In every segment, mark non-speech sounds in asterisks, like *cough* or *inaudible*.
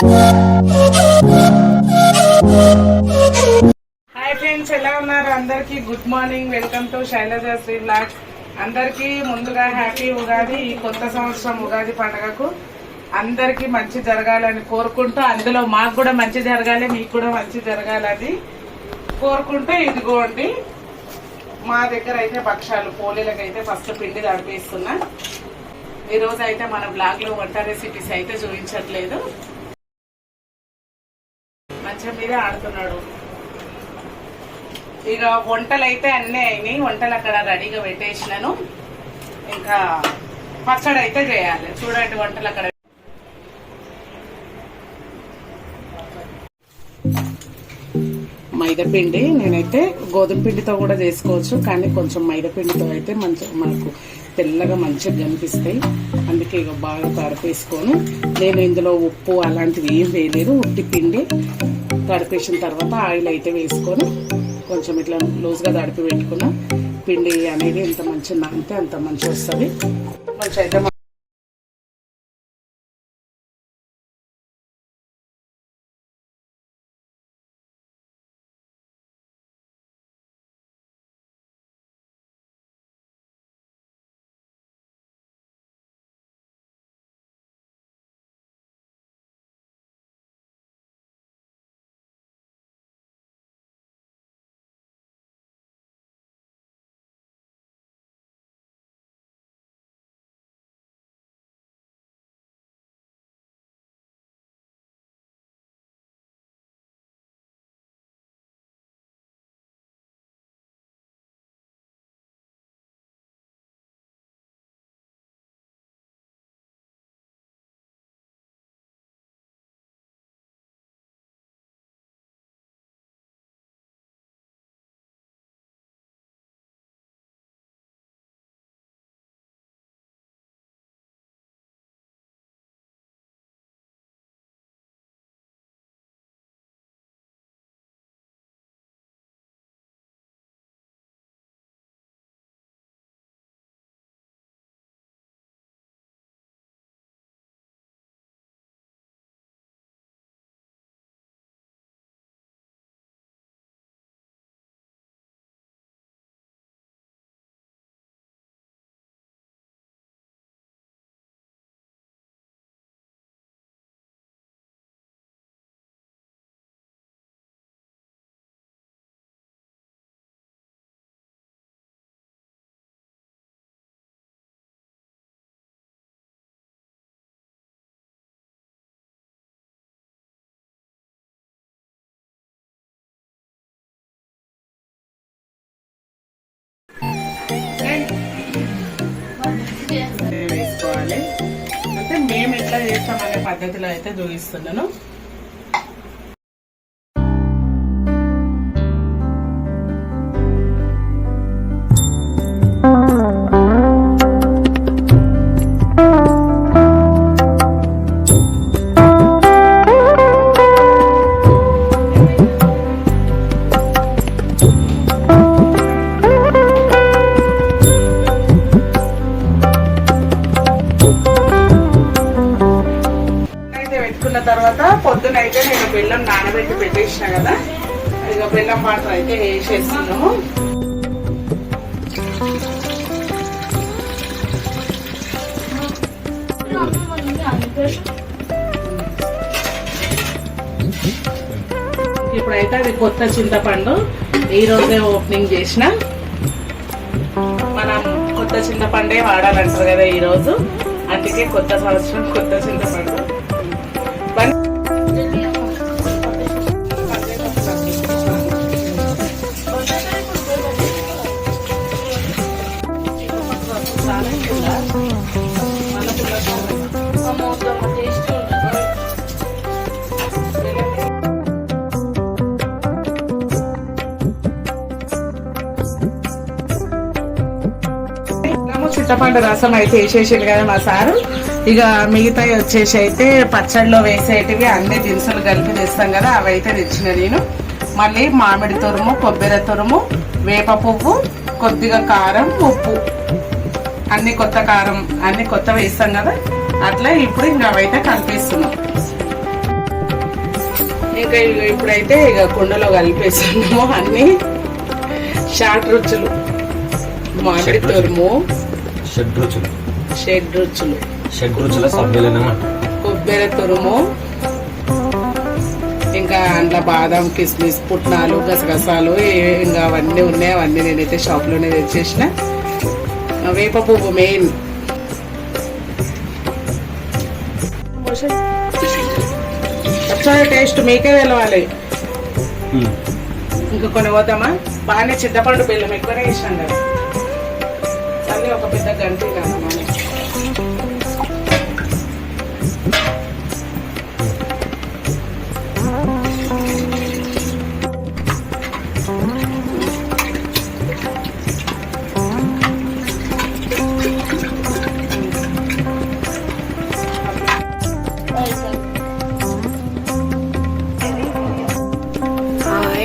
Hi friends ఎలా ఉన్నారు? అందరికి good morning. Welcome to Sailaja Sri blogs. అందరికి ముందుగా హ్యాపీ ఉగాది ఈ కొత్త సంవత్సరం ఉగాది పండుగకు అందరికి మంచి జరగాలని కోరుకుంటూ అందులో మాకు కూడా మంచి జరగాలి మీకు కూడా మంచి జరగాలని కోరుకుంటూ ఇదిగోండి మా దగ్గర అయితే భక్షాలు పోలీలకు అయితే ఫస్ట్ పిండి తడిపిస్తున్నా. ఈ రోజు అయితే మన బ్లాగ్లో వంట రెసిపీస్ అయితే చూపించట్లేదు. మంచం మీదే ఆడుతున్నాడు. ఇక వంటలు అయితే అన్నీ అయినాయి. వంటలు అక్కడ రెడీగా పెట్టేసినాను. ఇంకా పచ్చడి అయితే చేయాలి. చూడండి వంటలు అక్కడ. మైదాపిండి నేనైతే గోధుమ పిండితో కూడా చేసుకోవచ్చు కానీ కొంచెం మైదాపిండితో అయితే మంచి మనకు తెల్లగా మంచిగా కనిపిస్తాయి. అందుకే ఇక బాగా తడిపేసుకొని నేను ఇందులో ఉప్పు అలాంటివి ఏం వేయలేదు. ఉట్టి పిండి తడిపేసిన తర్వాత ఆయిల్ అయితే వేసుకొని కొంచెం ఇట్లా లూజ్గా తడిపి పెట్టుకున్న. పిండి అనేది ఎంత మంచి నానితే అంత మంచి వస్తుంది. కొంచెం అయితే మేము పద్ధతిలో అయితే దూగిస్తున్నాను నానబెట్టి కదా? ఇక బెల్లం వాటర్ అయితే వేసేస్తున్నాము ఇప్పుడైతే అది కొత్త చింతపండు. ఈ రోజే ఓపెనింగ్ చేసిన. మనం కొత్త చింతపండే వాడాలంటారు కదా ఈరోజు అందుకే కొత్త సంవత్సరం కొత్త చింత చింతపండు రసం అయితే వేసేసిండు కదా మా సారు. ఇక మిగతా వచ్చేసి అయితే పచ్చడిలో వేసేటివి అన్ని దినుసులు కలిపి తెస్తాం కదా అవి అయితే తెచ్చిన నేను. మళ్ళీ మామిడి తురుము కొబ్బరి తురుము వేప పువ్వు కొద్దిగా కారం ఉప్పు. అన్ని కొత్త కారం అన్ని కొత్త వేస్తాం కదా. అట్లా ఇప్పుడు ఇంకా అవైతే కలిపిస్తున్నాం. ఇంకా ఇగ ఇప్పుడైతే ఇక కుండలో కలిపేస్తున్నాము అన్ని. షార్ట్ రుచులు. మామిడి తురుము షడ్ రుచులు షెడ్ రుచులు షడ్ రుచుల సమ్మేళనం అంట. కొబ్బరి తురుము ఇంకా అందులో బాదం కిస్మిస్ పుట్నాలు గసగసాలు ఇంకా అవన్నీ ఉన్నాయి. అవన్నీ నేనైతే షాప్లోనే తెచ్చేసిన. వేప పువ్వు మెయిన్ టేస్ట్ మీకే తెలవాలి. ఇంకా కొన్ని పోతామా బాగానే చింతపండు బెల్లం ఎక్కువనే ఇష్టం కదా. ఒక పెద్ద గంటి ఆ,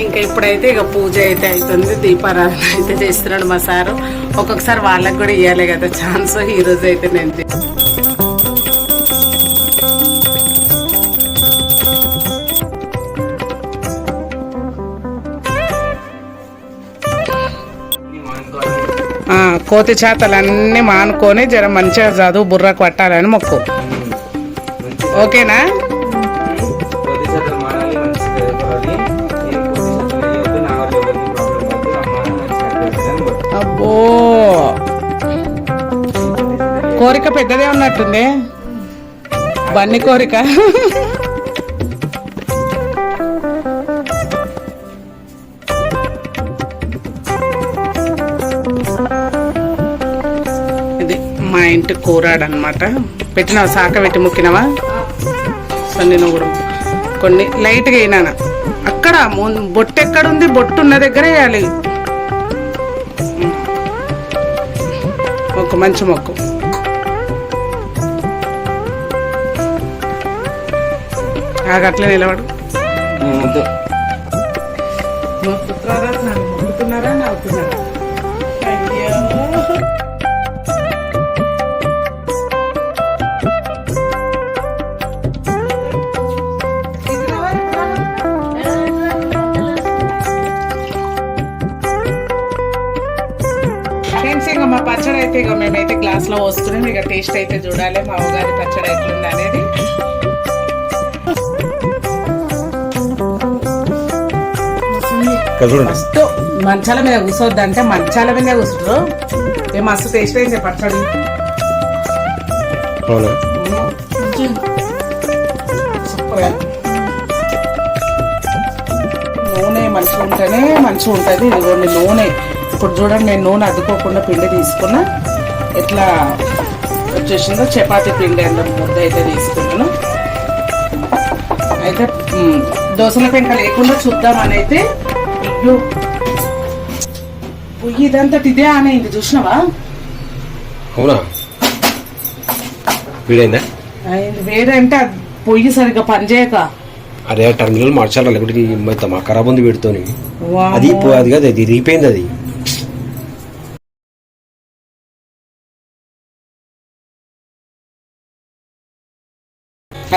ఇంకా ఇప్పుడైతే ఇక పూజ అయితే అవుతుంది దీపారాధన అయితే చేస్తున్నాడు మా సారు. ఒక్కొక్కసారి వాళ్ళకి కూడా ఇవ్వాలి కదా ఛాన్స్ ఈ రోజు అయితే నేను కోతి చేతలన్నీ మానుకొని జర మంచిగా చదువు బుర్రకు పట్టాలని మొక్కు. ఓకేనా? ఓ. కోరిక పెద్దదే ఉన్నట్టుంది బన్ని కోరిక. ఇది మా ఇంటి కూరాడనమాట పెట్టినావా? సాక పెట్టి ముక్కినవా? సన్ని నువ్వు కూడా కొన్ని లైట్గా అయినా అక్కడ బొట్టు ఎక్కడుంది? బొట్టు ఉన్న దగ్గర వేయాలి. మొక్కు మంచి మొక్కు. ఆగట్లే నిలబడు. నవ్వుతున్నారా వస్తున్నాం ఇక టేస్ట్ అయితే చూడాలి. మా ఉగాది పచ్చడి ఎట్లుంది అనేది. మస్తు మంచాల మీద కూర్చోద్దు అంటే మంచాల మీద కూర్చుంటారు. ఏ మస్తు టేస్ట్ అయింది పచ్చడి. నూనె మంచిగా ఉంటేనే మంచిగా ఉంటుంది. ఇదిగోండి నూనె. ఇప్పుడు చూడండి నేను నూనె అద్దుకోకుండా పిండి తీసుకున్నా. ఎట్లా వచ్చేసిందో చపాతీ పిండి అంత ముద్ద అయితే తీసుకున్నాను. అయితే మ్, దోసల పెంక లేకుండా చూద్దామని అయితే పొయ్యి ఇదంతటి ఇదే అనేది చూసినావా? అవునా? వీడైందా? అది పొయ్యి సరిగ్గా పనిచేయక. అరే టర్మినల్ మార్చాలా లేకుంటే మొత్తం ఖరాబ్ ఉంది వీడితోని. అది అది కాదు అది రీపోయింది అది.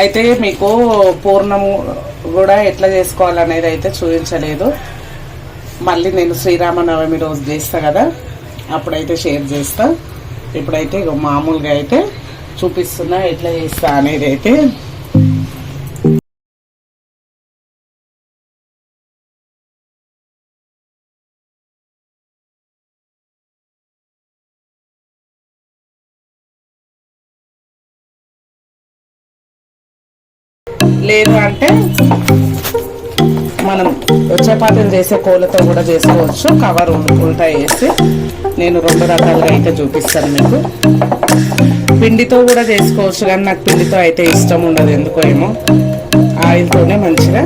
అయితే మీకు పూర్ణము కూడా ఎట్లా చేసుకోవాలనేది అయితే చూపించలేదు. మళ్ళీ నేను శ్రీరామనవమి రోజు చేస్తా కదా అప్పుడైతే షేర్ చేస్తా. ఇప్పుడైతే మామూలుగా అయితే చూపిస్తున్నా ఎట్లా చేస్తా అనేది అయితే లేదు అంటే మనం చపాతీలు చేసే కోళ్ళతో కూడా చేసుకోవచ్చు. కవర్ ఉల్టా వేసి నేను రెండు రకాలుగా అయితే చూపిస్తాను మీకు. పిండితో కూడా చేసుకోవచ్చు కానీ నాకు పిండితో అయితే ఇష్టం ఉండదు. ఎందుకో ఏమో? ఆయిల్తోనే మంచిగా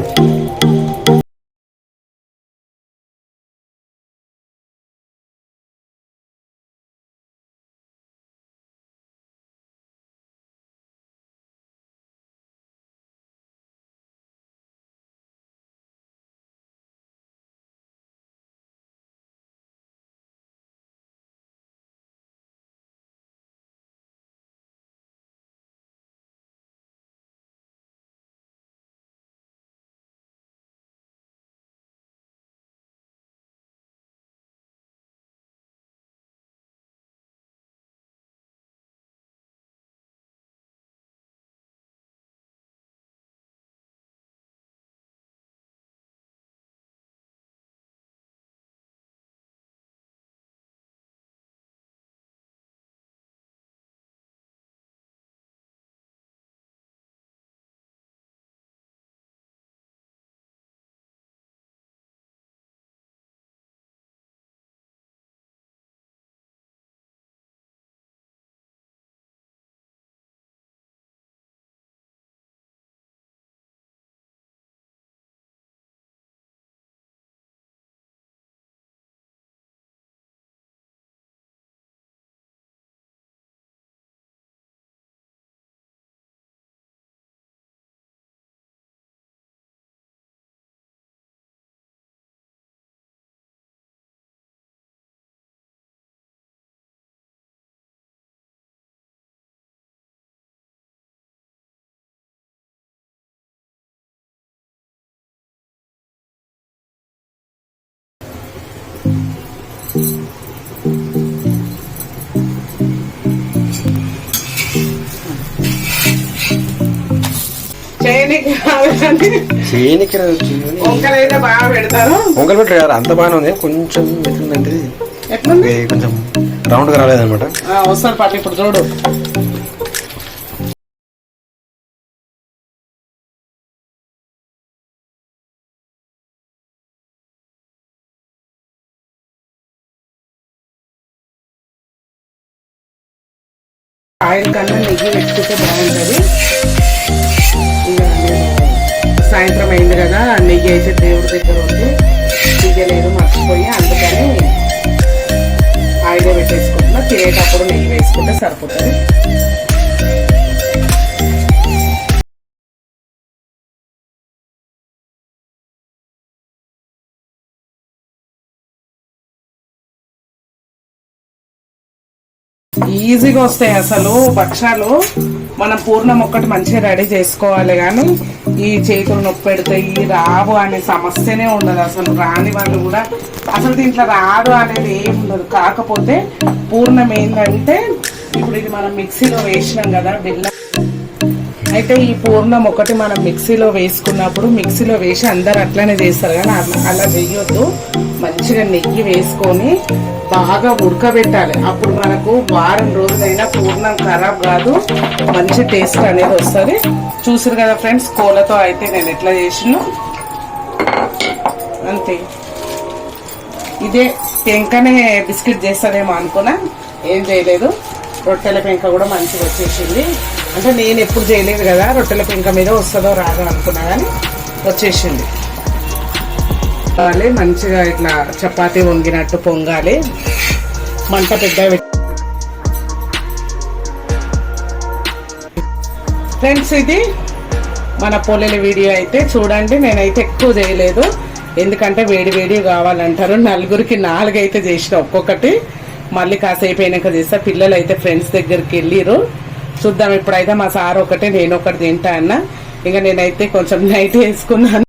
చేయనికి వంకలు బాగా పెడతారు. వంకలు పెట్టారు కదా అంత బాగానే ఉంది. కొంచెం ఎట్లుందంటే ఎట్లుంది? ఇది కొంచెం రౌండ్గా రాలేదన్నమాట. ఆ, వస్తారు పాట ఇప్పుడు చూడు. ఆయిల్ కన్నా నెయ్యి పెట్టుకుంటే బాగుంటుంది. సాయంత్రం అయింది కదా నెయ్యి అయితే దేవుడి దగ్గర ఉంది తీయలేదు మర్చిపోయి అందుకని ఆయిల్ పెట్టేసుకుంటున్నా. తినేటప్పుడు నెయ్యి వేసుకుంటే సరిపోతుంది. ఈజీగా వస్తాయి అసలు భక్షాలు. మనం పూర్ణం ఒక్కటి మంచిగా రెడీ చేసుకోవాలి కానీ ఈ చేతులు నొప్పి పెడతాయి రావు అనే సమస్యనే ఉండదు. అసలు రాని వాళ్ళు కూడా అసలు దీంట్లో రాదు అనేది ఏం ఉండదు. కాకపోతే పూర్ణం ఏంటంటే ఇప్పుడు ఇది మనం మిక్సీలో వేసినాం కదా బెల్లం అయితే ఈ పూర్ణం ఒకటి మనం మిక్సీలో వేసుకున్నప్పుడు మిక్సీలో వేసి అందరు అట్లనే చేస్తారు కానీ అలా వేయొద్దు మంచిగా నెయ్యి వేసుకొని బాగా ఉడకబెట్టాలి. అప్పుడు మనకు వారం రోజులైనా పూర్ణం ఖరాబ్ కాదు. మంచి టేస్ట్ అనేది వస్తుంది. చూసారు కదా ఫ్రెండ్స్ కోలతో అయితే నేను ఎట్లా చేసిన. అంతే. ఇదే పెంకనే బిస్కెట్ చేస్తానేమో అనుకున్నా. ఏం చేయలేదు. రొట్టెల పెంక కూడా మంచిగా వచ్చేసింది. అంటే నేను ఎప్పుడు చేయలేదు కదా రొట్టెల పెంక మీద వస్తుందో రాదో అనుకున్నా కానీ వచ్చేసింది. మంచిగా ఇట్లా చపాతీ వంగినట్టు పొంగాలి. మంట పెద్ద ఫ్రెండ్స్ ఇది మన పొలెల వీడియో అయితే చూడండి నేనైతే ఎక్కువ చేయలేదు. ఎందుకంటే వేడి వేడి కావాలంటారు. నలుగురికి నాలుగైతే చేసిన ఒక్కొక్కటి. మళ్ళీ కాసేపు అయినాక చేస్తా. పిల్లలు అయితే ఫ్రెండ్స్ దగ్గరికి వెళ్ళిరు చూద్దాం. ఇప్పుడైతే మా సార్ ఒకటే నేను ఒకటి తింటా అన్న. ఇంకా నేనైతే కొంచెం *laughs* నైట్ వేసుకున్నాను.